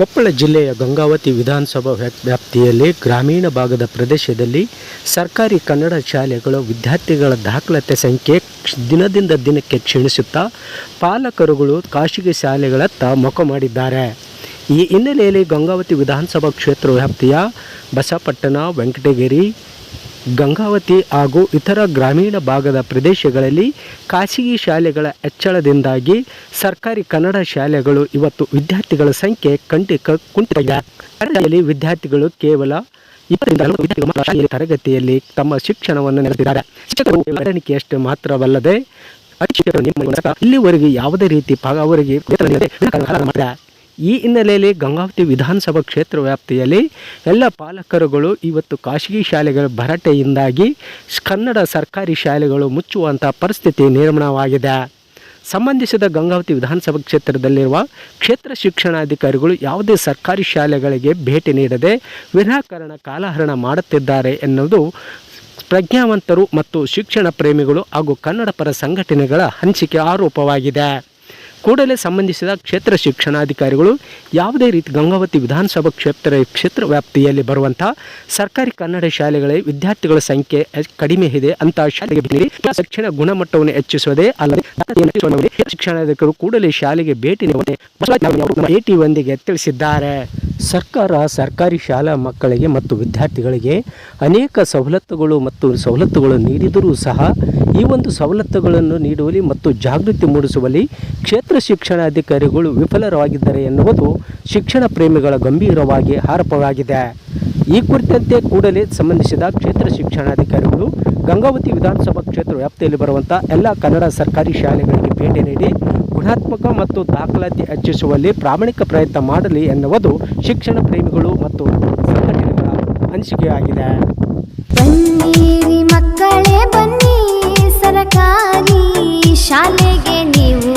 ಕೊಪ್ಪಳ ಜಿಲ್ಲೆಯ ಗಂಗಾವತಿ ವಿಧಾನಸಭಾ ವ್ಯಾಪ್- ವ್ಯಾಪ್ತಿಯಲ್ಲಿ ಗ್ರಾಮೀಣ ಭಾಗದ ಪ್ರದೇಶದಲ್ಲಿ ಸರ್ಕಾರಿ ಕನ್ನಡ ಶಾಲೆಗಳ ವಿದ್ಯಾರ್ಥಿಗಳ ದಾಖಲಾತಿ ಸಂಖ್ಯೆ ದಿನದಿಂದ ದಿನಕ್ಕೆ ಕ್ಷೀಣಿಸುತ್ತಾ ಪಾಲಕರುಗಳು ಖಾಸಗಿ ಶಾಲೆಗಳತ್ತ ಮುಖ ಮಾಡಿದ್ದಾರೆ. ಈ ಹಿನ್ನೆಲೆಯಲ್ಲಿ ಗಂಗಾವತಿ ವಿಧಾನಸಭಾ ಕ್ಷೇತ್ರ ವ್ಯಾಪ್ತಿಯ ಬಸಪಟ್ಟಣ, ವೆಂಕಟಗಿರಿ ಗಂಗಾವತಿ ಹಾಗೂ ಇತರ ಗ್ರಾಮೀಣ ಭಾಗದ ಪ್ರದೇಶಗಳಲ್ಲಿ ಖಾಸಗಿ ಶಾಲೆಗಳ ಹೆಚ್ಚಳದಿಂದಾಗಿ ಸರ್ಕಾರಿ ಕನ್ನಡ ಶಾಲೆಗಳು ಇವತ್ತು ವಿದ್ಯಾರ್ಥಿಗಳ ಸಂಖ್ಯೆ ಖಂಡಿತ ಕುಂಠಿತ ವಿದ್ಯಾರ್ಥಿಗಳು ಕೇವಲ ಇಪ್ಪತ್ತರಿಂದ ತರಗತಿಯಲ್ಲಿ ತಮ್ಮ ಶಿಕ್ಷಣವನ್ನು ನಡೆಸಿದ್ದಾರೆ ಶಿಕ್ಷಕರು ಮಾತ್ರವಲ್ಲದೆ ಇಲ್ಲಿವರೆಗೆ ಯಾವುದೇ ರೀತಿ ಅವರಿಗೆ ಈ ಹಿನ್ನೆಲೆಯಲ್ಲಿ ಗಂಗಾವತಿ ವಿಧಾನಸಭಾ ಕ್ಷೇತ್ರ ವ್ಯಾಪ್ತಿಯಲ್ಲಿ ಎಲ್ಲ ಪಾಲಕರುಗಳು ಇವತ್ತು ಖಾಸಗಿ ಶಾಲೆಗಳ ಭರಾಟೆಯಿಂದಾಗಿ ಕನ್ನಡ ಸರ್ಕಾರಿ ಶಾಲೆಗಳು ಮುಚ್ಚುವಂಥ ಪರಿಸ್ಥಿತಿ ನಿರ್ಮಾಣವಾಗಿದೆ. ಸಂಬಂಧಿಸಿದ ಗಂಗಾವತಿ ವಿಧಾನಸಭಾ ಕ್ಷೇತ್ರದಲ್ಲಿರುವ ಕ್ಷೇತ್ರ ಶಿಕ್ಷಣಾಧಿಕಾರಿಗಳು ಯಾವುದೇ ಸರ್ಕಾರಿ ಶಾಲೆಗಳಿಗೆ ಭೇಟಿ ನೀಡದೆ ವಿನಾಕಾರಣ ಕಾಲಹರಣ ಮಾಡುತ್ತಿದ್ದಾರೆ ಎನ್ನುವುದು ಪ್ರಜ್ಞಾವಂತರು ಮತ್ತು ಶಿಕ್ಷಣ ಪ್ರೇಮಿಗಳು ಹಾಗೂ ಕನ್ನಡ ಪರ ಸಂಘಟನೆಗಳ ಹಂಚಿಕೆ ಆರೋಪವಾಗಿದೆ. ಕೂಡಲೇ ಸಂಬಂಧಿಸಿದ ಕ್ಷೇತ್ರ ಶಿಕ್ಷಣಾಧಿಕಾರಿಗಳು ಯಾವುದೇ ರೀತಿ ಗಂಗಾವತಿ ವಿಧಾನಸಭಾ ಕ್ಷೇತ್ರ ಕ್ಷೇತ್ರ ವ್ಯಾಪ್ತಿಯಲ್ಲಿ ಬರುವಂತಹ ಸರ್ಕಾರಿ ಕನ್ನಡ ಶಾಲೆಗಳ ವಿದ್ಯಾರ್ಥಿಗಳ ಸಂಖ್ಯೆ ಕಡಿಮೆ ಇದೆ ಅಂತ ಶಾಲೆಗೆ ಭೇಟಿ ಶಿಕ್ಷಣ ಗುಣಮಟ್ಟವನ್ನು ಹೆಚ್ಚಿಸುವುದೇ ಅಲ್ಲದೆ ಶಿಕ್ಷಣಾಧಿಕಾರಿಗಳು ಕೂಡಲೇ ಶಾಲೆಗೆ ಭೇಟಿ ನೀಡುವಂತೆ ಭೇಟಿ ಒಂದಿಗೆ ತಿಳಿಸಿದ್ದಾರೆ. ಸರ್ಕಾರ, ಸರ್ಕಾರಿ ಶಾಲಾ ಮಕ್ಕಳಿಗೆ ಮತ್ತು ವಿದ್ಯಾರ್ಥಿಗಳಿಗೆ ಅನೇಕ ಸವಲತ್ತುಗಳು ಮತ್ತು ಸವಲತ್ತುಗಳು ನೀಡಿದರೂ ಸಹ ಈ ಒಂದು ಸವಲತ್ತುಗಳನ್ನು ನೀಡುವಲ್ಲಿ ಮತ್ತು ಜಾಗೃತಿ ಮೂಡಿಸುವಲ್ಲಿ ಕ್ಷೇತ್ರ ಶಿಕ್ಷಣಾಧಿಕಾರಿಗಳು ವಿಫಲರಾಗಿದ್ದಾರೆ ಎನ್ನುವುದು ಶಿಕ್ಷಣ ಪ್ರೇಮಿಗಳ ಗಂಭೀರವಾಗಿ ಆರೋಪವಾಗಿದೆ. ಈ ಕುರಿತಂತೆ ಕೂಡಲೇ ಸಂಬಂಧಿಸಿದ ಕ್ಷೇತ್ರ ಶಿಕ್ಷಣಾಧಿಕಾರಿಗಳು ಗಂಗಾವತಿ ವಿಧಾನಸಭಾ ಕ್ಷೇತ್ರ ವ್ಯಾಪ್ತಿಯಲ್ಲಿ ಬರುವಂಥ ಎಲ್ಲ ಕನ್ನಡ ಸರ್ಕಾರಿ ಶಾಲೆಗಳಿಗೆ ಭೇಟಿ ನೀಡಿ ಗುಣಾತ್ಮಕ ಮತ್ತು ದಾಖಲಾತಿ ಹೆಚ್ಚಿಸುವಲ್ಲಿ ಪ್ರಾಮಾಣಿಕ ಪ್ರಯತ್ನ ಮಾಡಲಿ ಎನ್ನುವುದು ಶಿಕ್ಷಣ ಪ್ರೇಮಿಗಳು ಮತ್ತು ಸಂಘಟನೆಗಳ ಅನಿಸಿಕೆಯಾಗಿದೆ. ಮಕ್ಕಳೇ ಬನ್ನಿ ಸರಕಾರಿ ಶಾಲೆಗೆ ನೀವು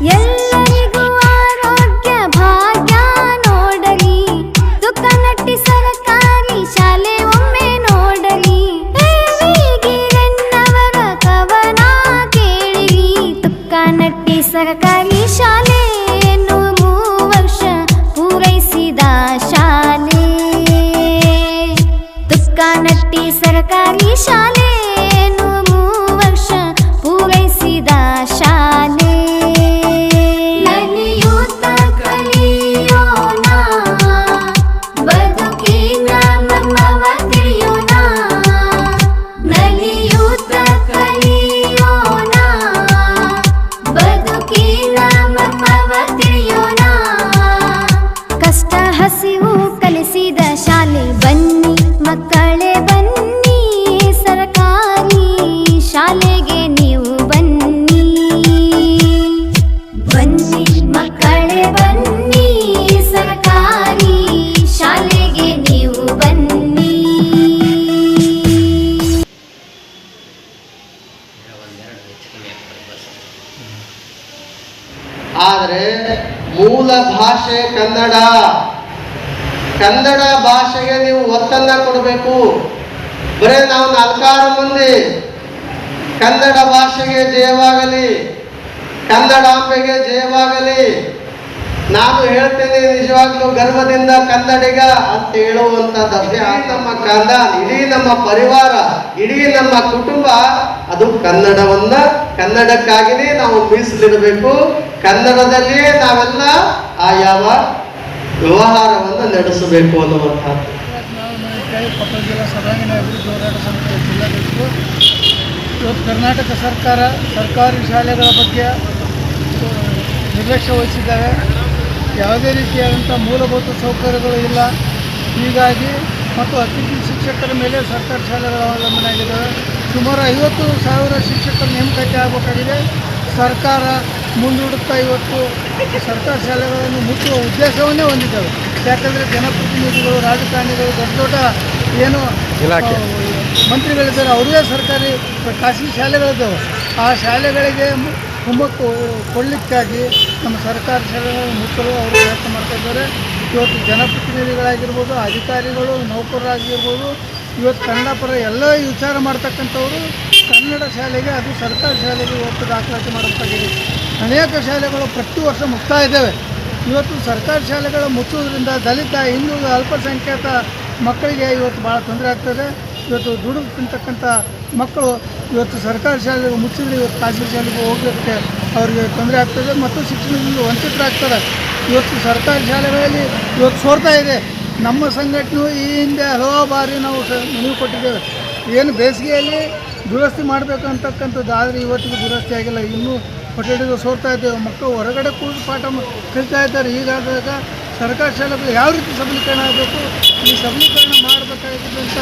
என் ಬನ್ನಿ, ಸರ್ಕಾರಿ ಶಾಲೆಗೆ ನೀವು ಬನ್ನಿ. ಆದರೆ ಮೂಲ ಭಾಷೆ ಕನ್ನಡ. ಕನ್ನಡ ಭಾಷೆಗೆ ನೀವು ಒತ್ತನ್ನ ಕೊಡಬೇಕು. ಬರೇ ನಾವು ನಾಲ್ಕಾರು ಮಂದಿ. ಕನ್ನಡ ಭಾಷೆಗೆ ಜಯವಾಗಲಿ. ಕನ್ನಡಾಂಬೆಗೆ ಜಯವಾಗಲಿ. ನಾನು ಹೇಳ್ತೇನೆ ನಿಜವಾಗ್ಲೂ ಗರ್ವದಿಂದ ಕನ್ನಡಿಗ ಅಂತ ಹೇಳುವಂಥದ್ದು ನಮ್ಮ ಕನ್ನಡ ಇಡೀ ನಮ್ಮ ಪರಿವಾರ, ಇಡೀ ನಮ್ಮ ಕುಟುಂಬ, ಅದು ಕನ್ನಡವನ್ನ ಕನ್ನಡಕ್ಕಾಗಿಯೇ ನಾವು ಮೀಸಲಿರಬೇಕು ಕನ್ನಡದಲ್ಲಿಯೇ ನಾವೆಲ್ಲ ಆ ಯಾವ ವ್ಯವಹಾರವನ್ನು ನಡೆಸಬೇಕು ಜಿಲ್ಲಾಧ್ಯಕ್ಷರು ಇವತ್ತು ಕರ್ನಾಟಕ ಸರ್ಕಾರ ಸರ್ಕಾರಿ ಶಾಲೆಗಳ ಬಗ್ಗೆ ನಿರ್ಲಕ್ಷ್ಯ ವಹಿಸಿದ್ದಾರೆ ಯಾವುದೇ ರೀತಿಯಾದಂಥ ಮೂಲಭೂತ ಸೌಕರ್ಯಗಳು ಇಲ್ಲ. ಹೀಗಾಗಿ ಮತ್ತು ಅತಿಥಿ ಶಿಕ್ಷಕರ ಮೇಲೆ ಸರ್ಕಾರಿ ಶಾಲೆಗಳು ಅವಲಂಬನೆ ಆಗಿದ್ದಾವೆ ಸುಮಾರು ಐವತ್ತು ಸಾವಿರ ಶಿಕ್ಷಕರ ನೇಮಕಾತಿ ಆಗಬೇಕಾಗಿದೆ. ಸರ್ಕಾರ ಮುಂದೂಡುತ್ತಾ ಇವತ್ತು ಸರ್ಕಾರಿ ಶಾಲೆಗಳನ್ನು ಮುಚ್ಚುವ ಉದ್ದೇಶವನ್ನೇ ಹೊಂದಿದ್ದಾವೆ. ಯಾಕಂದರೆ ಜನಪ್ರತಿನಿಧಿಗಳು ರಾಜಕಾರಣಿಗಳು ದೊಡ್ಡ ದೊಡ್ಡ ಏನು ಇಲಾಖೆ. ಮಂತ್ರಿಗಳಿದ್ದಾರೆ. ಅವರೇ ಸರ್ಕಾರಿ ಖಾಸಗಿ ಶಾಲೆಗಳಿದ್ದಾವೆ. ಆ ಶಾಲೆಗಳಿಗೆ ಕುಮ್ಮಕ್ಕು ಕೊಡಲಿಕ್ಕಾಗಿ ನಮ್ಮ ಸರ್ಕಾರಿ ಸೇವೆಗಳನ್ನು ಮುಚ್ಚಲು ಅವರು ಪ್ರಯತ್ನ ಮಾಡ್ತಾ ಇದ್ದಾರೆ. ಇವತ್ತು ಜನಪ್ರತಿನಿಧಿಗಳಾಗಿರ್ಬೋದು, ಅಧಿಕಾರಿಗಳು, ನೌಕರರಾಗಿರ್ಬೋದು, ಇವತ್ತು ಕನ್ನಡ ಪರ ಎಲ್ಲ ವಿಚಾರ ಮಾಡ್ತಕ್ಕಂಥವರು ಕನ್ನಡ ಶಾಲೆಗೆ, ಅದು ಸರ್ಕಾರಿ ಶಾಲೆಗೆ ಇವತ್ತು ದಾಖಲಾತಿ ಮಾಡಬೇಕಾಗಿದೆ ಅನೇಕ ಶಾಲೆಗಳು ಪ್ರತಿ ವರ್ಷ ಮುಗ್ತಾ ಇದ್ದಾವೆ. ಇವತ್ತು ಸರ್ಕಾರಿ ಶಾಲೆಗಳು ಮುಚ್ಚುವುದರಿಂದ ದಲಿತ, ಹಿಂದೂ, ಅಲ್ಪಸಂಖ್ಯಾತ ಮಕ್ಕಳಿಗೆ ಇವತ್ತು ಭಾಳ ತೊಂದರೆ ಆಗ್ತದೆ. ಇವತ್ತು ದುಡಿದು ತಿಂತಕ್ಕಂಥ ಮಕ್ಕಳು ಇವತ್ತು ಸರ್ಕಾರಿ ಶಾಲೆಗೆ ಮುಚ್ಚಿದ್ರೆ ಇವತ್ತು ಖಾಸಗಿ ಶಾಲೆಗೆ ಹೋಗಲಿಕ್ಕೆ ಅವರಿಗೆ ತೊಂದರೆ ಆಗ್ತದೆ ಮತ್ತು ಶಿಕ್ಷಣದಿಂದ ವಂಚಿತರಾಗ್ತಾರೆ. ಇವತ್ತು ಸರ್ಕಾರಿ ಶಾಲೆಗಳಲ್ಲಿ ಇವತ್ತು ಸೋರ್ತಾ ಇದೆ. ನಮ್ಮ ಸಂಘಟನೆ ಈ ಹಿಂದೆ ಹಲವು ಬಾರಿ ನಾವು ಮನವಿ ಕೊಟ್ಟಿದ್ದೇವೆ. ಏನು ಬೇಸಿಗೆಯಲ್ಲಿ ದುರಸ್ತಿ ಮಾಡಬೇಕು ಅಂತಕ್ಕಂಥದ್ದು, ಆದರೆ ಇವತ್ತಿಗೆ ದುರಸ್ತಿ ಆಗಿಲ್ಲ. ಇನ್ನೂ ಕೊಠಡಿಗಳು ಸೋರ್ತಾ ಇದ್ದೇವೆ ಮಕ್ಕಳು ಹೊರಗಡೆ ಕೂತು ಪಾಠ ಕಲಿತಾ ಇದ್ದಾರೆ. ಹೀಗಾದಾಗ ಸರ್ಕಾರಿ ಶಾಲೆಗಳು ಯಾವ ರೀತಿ ಸಬಲೀಕರಣ ಆಗಬೇಕು? ಈ ಸಬಲೀಕರಣ ಮಾಡಬೇಕಾಗಿದ್ದಂಥ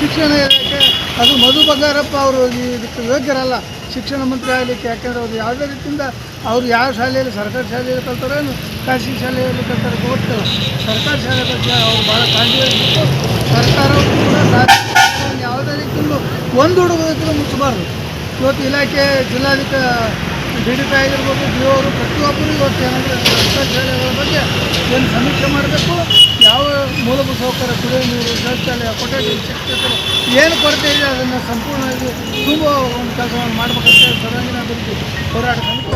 ಶಿಕ್ಷಣ ಇಲಾಖೆ ಅದು ಮಧು ಬಂಗಾರಪ್ಪ ಅವರು ಇದಕ್ಕೆ ಯೋಗ್ಯರಲ್ಲ. ಶಿಕ್ಷಣ ಮಂತ್ರಿ ಆಗಲಿಕ್ಕೆ, ಯಾಕೆಂದರೆ ಅವರು ಯಾವುದೇ ರೀತಿಯಿಂದ ಅವರು ಯಾವ ಶಾಲೆಯಲ್ಲಿ, ಸರ್ಕಾರಿ ಶಾಲೆಯಲ್ಲಿ ಕಲ್ತಾರೋ ಏನು, ಖಾಸಗಿ ಶಾಲೆಯಲ್ಲಿ ಕಲ್ತಾರೆ ಗೊತ್ತಿಲ್ಲ. ಸರ್ಕಾರಿ ಶಾಲೆ ಬಗ್ಗೆ ಅವರು ಭಾಳ ಕಾಳಜಿ ಸರ್ಕಾರವು ಕೂಡ ಯಾವುದೇ ರೀತಿಯಲ್ಲೂ ಒಂದು ಹುಡುಗರು ಮುಚ್ಚಬಾರ್ದು. ಇವತ್ತು ಇಲಾಖೆ ಜಿಲ್ಲಾಧಿಕ ಡಿ ಡಿ ಪಿ ಆಗಿರ್ಬೋದು, ಡಿ ಅವರು ಪ್ರತಿಯೊಬ್ಬರು ಇವತ್ತು ಏನಂದರೆ ಸರ್ಕಾರಿ ಶಾಲೆಗಳ ಬಗ್ಗೆ ಏನು ಸಮೀಕ್ಷೆ ಮಾಡಬೇಕು. ಯಾವ ಮೂಲಭೂತ ಸೌಕರ್ಯ ಕುಡಿಯುವ ನೀರು, ಶೌಚಾಲಯ ಕೊಠಡಿ ಶಿಕ್ಷಕರು ಏನು ಕೊರತೆ ಇದೆ ಅದನ್ನು ಸಂಪೂರ್ಣವಾಗಿ ತುಂಬ ಒಂದು ಕೆಲಸವನ್ನು ಮಾಡಬೇಕಂತ ಸರ್ವಾಂಗೀಣ ಅಭಿವೃದ್ಧಿ ಹೋರಾಟ ಸಮಿತಿ.